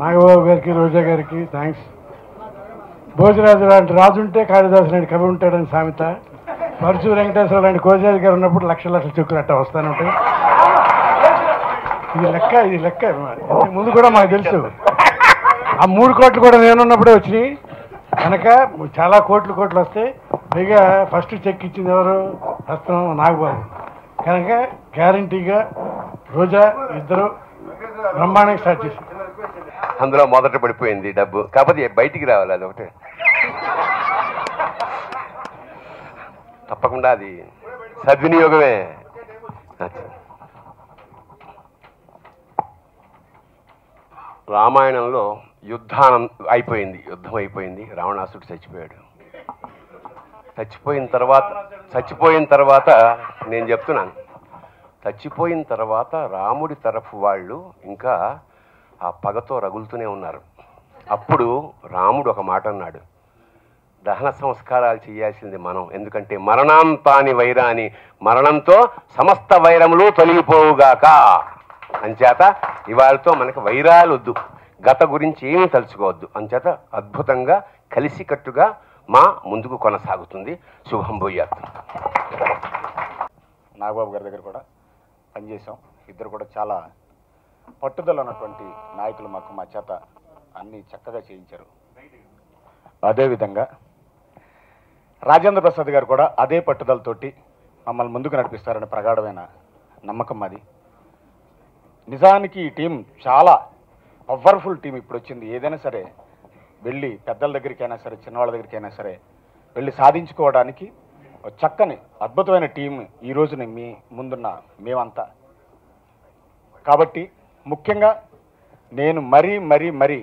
నాగబాబు గారికి రోజా గారికి థ్యాంక్స్. భోజరాజు లాంటి రాజు ఉంటే కాళిదాసు లాంటి కవి ఉంటాడని సామెత. పరుచు వెంకటేశ్వర లాంటి కోజరాజు గారు ఉన్నప్పుడు లక్ష లక్షల చెక్కులు అట్ట వస్తానే ఉంటాయి. ఇది లెక్క ఇది లెక్క. ముందు కూడా మాకు తెలుసు. ఆ మూడు కోట్లు కూడా నేనున్నప్పుడే వచ్చినాయి. కనుక చాలా కోట్లు కోట్లు వస్తాయి పైగా ఫస్ట్ చెక్ ఇచ్చింది ఎవరు? హస్తం నాగబాబు. కనుక గ్యారంటీగా రోజా ఇద్దరు బ్రహ్మాండంగా స్టార్ట్ చేసి అందులో మొదట పడిపోయింది డబ్బు. కాకపోతే బయటికి రావాలి అది ఒకటి. తప్పకుండా అది సద్వినియోగమే. రామాయణంలో యుద్ధానం అయిపోయింది యుద్ధం అయిపోయింది. రావణాసుడు చచ్చిపోయాడు. చచ్చిపోయిన తర్వాత చచ్చిపోయిన తర్వాత నేను చెప్తున్నాను. చచ్చిపోయిన తర్వాత రాముడి తరఫు వాళ్ళు ఇంకా ఆ పగతో రగులుతూనే ఉన్నారు. అప్పుడు రాముడు ఒక మాట అన్నాడు. దహన సంస్కారాలు చేయాల్సింది మనం ఎందుకంటే మరణాంతాని వైరాని మరణంతో సమస్త వైరములు తొలగిపోవుగాక. అంచేత ఇవాళతో మనకు వైరాలు వద్దు గత గురించి ఏమీ తలుచుకోవద్దు. అంచేత అద్భుతంగా కలిసికట్టుగా మా ముందుకు కొనసాగుతుంది. శుభం భూయాత్. నాగబాబు గారి దగ్గర కూడా పనిచేసాం ఇద్దరు కూడా చాలా పట్టుదల ఉన్నటువంటి నాయకులు మాకు మా చేత అన్ని చక్కగా చేయించారు. అదేవిధంగా రాజేంద్ర ప్రసాద్ గారు కూడా అదే పట్టుదలతోటి మమ్మల్ని ముందుకు నడిపిస్తారని ప్రగాఢమైన నమ్మకం మాది. నిజానికి ఈ టీం చాలా పవర్ఫుల్ టీం ఇప్పుడు వచ్చింది. ఏదైనా సరే వెళ్ళి పెద్దల దగ్గరికైనా సరే చిన్నవాళ్ళ దగ్గరికైనా సరే వెళ్ళి సాధించుకోవడానికి ఒక చక్కని అద్భుతమైన టీం ఈ రోజున మీ ముందున్న మేమంతా. కాబట్టి ముఖ్యంగా నేను మరీ మరీ మరీ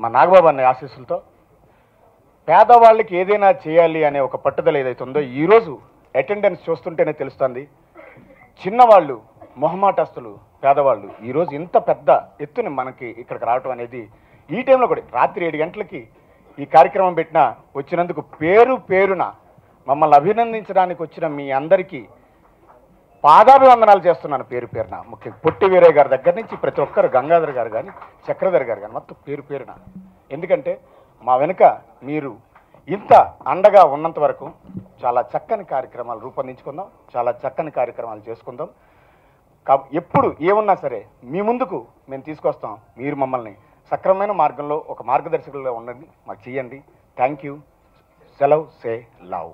మా నాగబాబు అన్న ఆశీస్సులతో పేదవాళ్ళకి ఏదైనా చేయాలి అనే ఒక పట్టుదల ఏదైతే ఉందో ఈరోజు అటెండెన్స్ చూస్తుంటేనే తెలుస్తుంది. చిన్నవాళ్ళు మొహమాటస్తులు పేదవాళ్ళు ఈరోజు ఇంత పెద్ద ఎత్తున మనకి ఇక్కడికి రావటం అనేది ఈ టైంలో కూడా రాత్రి ఏడు గంటలకి ఈ కార్యక్రమం పెట్టిన వచ్చినందుకు పేరు పేరున మమ్మల్ని అభినందించడానికి వచ్చిన మీ అందరికీ పాదాభివందనాలు చేస్తున్నాను పేరు పేరున. ముఖ్యంగా పొట్టి వీరయ్య గారి దగ్గర నుంచి ప్రతి ఒక్కరు గంగాధర్ గారు కానీ చక్రధర్ గారు కానీ మొత్తం పేరు పేరున. ఎందుకంటే మా వెనుక మీరు ఇంత అండగా ఉన్నంత వరకు చాలా చక్కని కార్యక్రమాలు రూపొందించుకుందాం చాలా చక్కని కార్యక్రమాలు చేసుకుందాం. కా- ఎప్పుడు ఏమున్నా సరే మీ ముందుకు మేము తీసుకొస్తాం. మీరు మమ్మల్ని సక్రమమైన మార్గంలో ఒక మార్గదర్శకులుగా ఉండండి మాకు చేయండి థ్యాంక్ యూ సెలవ్ సే లవ్.